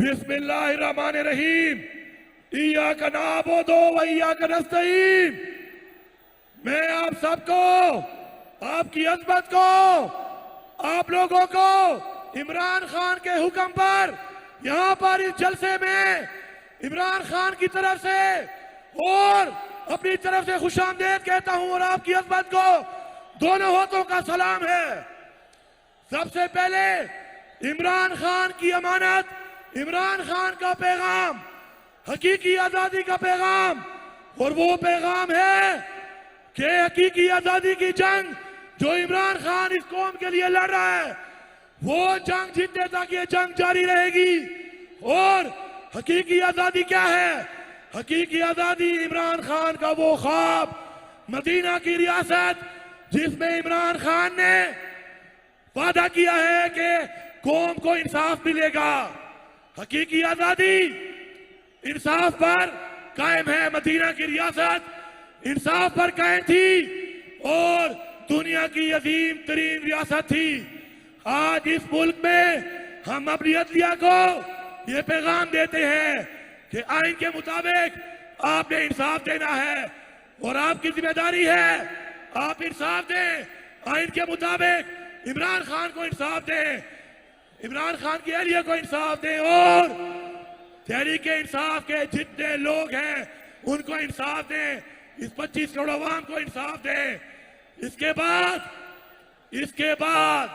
بسم اللہ الرحمن الرحیم۔ ایاک نعبد و ایاک نستعین۔ میں آپ سب کو، آپ کی عظمت کو، آپ لوگوں کو عمران خان کے حکم پر یہاں پر اس جلسے میں عمران خان کی طرف سے اور اپنی طرف سے خوش آمدید کہتا ہوں اور آپ کی عظمت کو، دونوں ہاتھوں کا سلام ہے۔ سب سے پہلے عمران خان کی امانت عمران خان کا پیغام، حقیقی آزادی کا پیغام، اور وہ پیغام ہے کہ حقیقی آزادی کی جنگ جو عمران خان اس قوم کے لیے لڑ رہا ہے، وہ جنگ جیتنے تک یہ جنگ جاری رہے گی۔ اور حقیقی آزادی کیا ہے؟ حقیقی آزادی عمران خان کا وہ خواب، مدینہ کی ریاست جس میں عمران خان نے وعدہ کیا ہے کہ قوم کو انصاف ملے گا۔ حقیقی آزادی انصاف پر قائم ہے مدینہ کی ریاست، انصاف پر قائم تھی اور دنیا کی عظیم ترین ریاست تھی۔ آج اس ملک میں ہم اپنی عدلیہ کو یہ پیغام دیتے ہیں کہ آئین کے مطابق آپ نے انصاف دینا ہے اور آپ کی ذمہ داری ہے آپ انصاف دیں۔ آئین کے مطابق عمران خان کو انصاف دیں۔ عمران خان کی اہلیہ کو انصاف دیں اور تحریک انصاف کے جتنے لوگ ہیں، ان کو انصاف دیں اس پچیس کروڑ عوام کو انصاف دیں اس کے بعد، اس کے بعد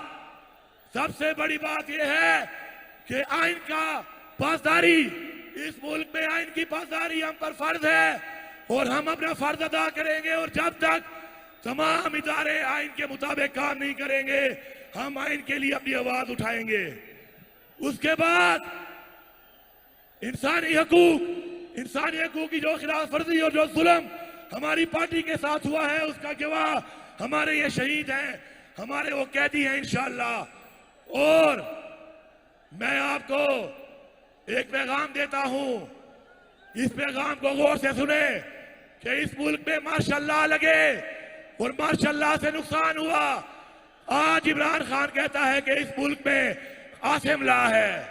سب سے بڑی بات یہ ہے کہ آئین کا پاسداری، اس ملک میں آئین کی پاسداری ہم پر فرض ہے اور ہم اپنا فرض ادا کریں گے اور جب تک تمام ادارے آئین کے مطابق کام نہیں کریں گے ہم آئین کے لیے اپنی آواز اٹھائیں گے۔ اس کے بعد انسانی حقوق انسانی حقوق کی جو خلاف ورزی اور جو ظلم ہماری پارٹی کے ساتھ ہوا ہے، اس کا گواہ ہمارے یہ شہید ہیں، ہمارے وہ قیدی ہیں انشاءاللہ۔ اور میں آپ کو ایک پیغام دیتا ہوں۔ اس پیغام کو غور سے سنیں کہ اس ملک میں ماشاءاللہ لگے اور ماشاءاللہ سے نقصان ہوا۔ آج عمران خان کہتا ہے کہ اس ملک میں آسم لا ہے۔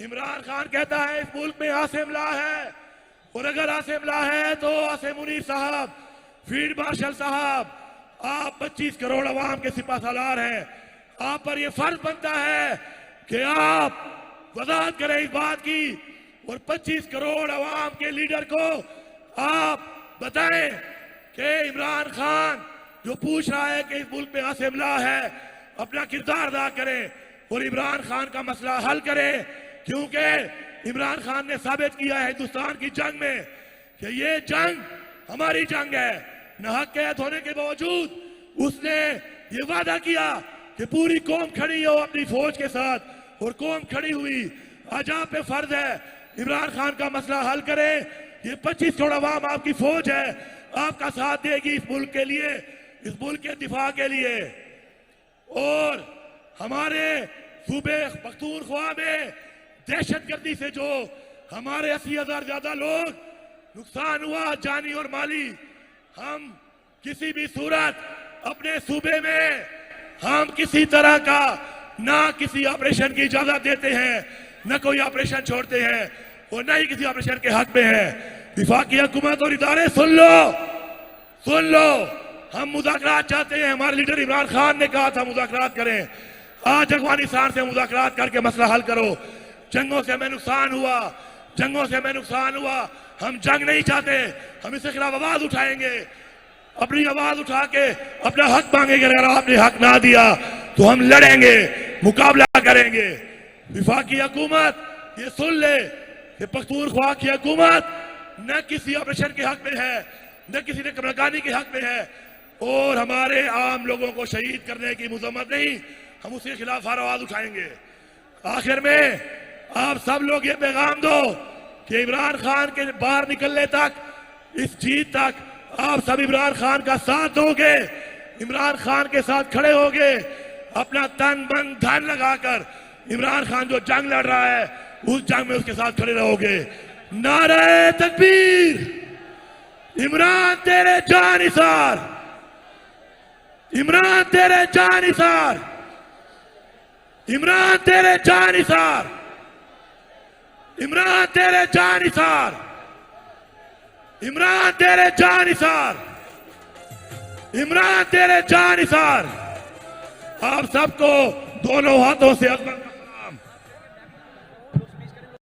عمران خان کہتا ہے اس ملک میں آسم لا ہے۔ اور اگر آسم لا ہے تو آسم منیر صاحب، فیلڈ مارشل صاحب، آپ پچیس کروڑ عوام کے سپاہ سالار ہیں۔ آپ پر یہ فرض بنتا ہے کہ آپ وضاحت کریں اس بات کی۔ اور پچیس کروڑ عوام کے لیڈر کو آپ بتائیں کہ عمران خان جو پوچھ رہا ہے کہ اس ملک میں آسم ہے، اپنا کردار ادا کریں اور عمران خان کا مسئلہ حل کریں۔ کیونکہ عمران خان نے ثابت کیا ہے ہندوستان کی جنگ میں کہ یہ جنگ ہماری جنگ ہے۔ نحق قید ہونے کے باوجود اس نے یہ وعدہ کیا کہ پوری قوم کھڑی ہو اپنی فوج کے ساتھ اور قوم کھڑی ہوئی آج آپ پہ فرض ہے عمران خان کا مسئلہ حل کرے یہ پچیس کروڑ عوام آپ کی فوج ہے، آپ کا ساتھ دے گی اس ملک کے لیے۔ اس ملک کے دفاع کے لیے۔ اور ہمارے صوبے پختونخوا میں دہشت گردی سے جو ہمارے اسی ہزار زیادہ لوگ نقصان ہوا، جانی اور مالی، ہم کسی بھی صورت اپنے صوبے میں ہم کسی طرح کا نہ کسی آپریشن کی اجازت دیتے ہیں، نہ کوئی آپریشن چھوڑتے ہیں اور نہ ہی کسی آپریشن کے حق میں ہے دفاع کی حکومت اور ادارے، سن لو سن لو۔ ہم مذاکرات چاہتے ہیں۔ ہمارے لیڈر عمران خان نے کہا تھا مذاکرات کریں۔ آج افغانستان سے مذاکرات کر کے مسئلہ حل کرو۔ جنگوں سے ہمیں نقصان ہوا۔ جنگوں سے ہمیں نقصان ہوا۔ ہم جنگ نہیں چاہتے۔ ہم اس کے خلاف آواز اٹھائیں گے۔ اپنی آواز اٹھا کے اپنا حق مانگیں گے۔ اگر آپ نے حق نہ دیا تو ہم لڑیں گے۔ مقابلہ کریں گے۔ وفاقی حکومت، یہ سن لے۔ کہ پختونخوا کی حکومت نہ کسی آپریشن کے حق میں ہے، نہ کسی نے کمرگانی کے حق میں ہے۔ اور ہمارے عام لوگوں کو شہید کرنے کی مذمت نہیں، ہم اس کے خلاف ہر آواز اٹھائیں گے۔ آخر میں آپ سب لوگ یہ پیغام دو کہ عمران خان کے باہر نکلنے تک، اس جیت تک آپ سب عمران خان کا ساتھ دو گے، عمران خان کے ساتھ کھڑے ہو گے، اپنا تن من دھن لگا کر عمران خان جو جنگ لڑ رہا ہے، اس جنگ میں اس کے ساتھ کھڑے رہو گے۔ نعرہ تکبیر! عمران تیرے جانثار عمران تیرے جانثار عمران تیرے جانثار عمران تیرے جان اثار عمران تیرے جان اثار عمران تیرے جان اثار آپ سب کو دونوں ہاتھوں سے عظمت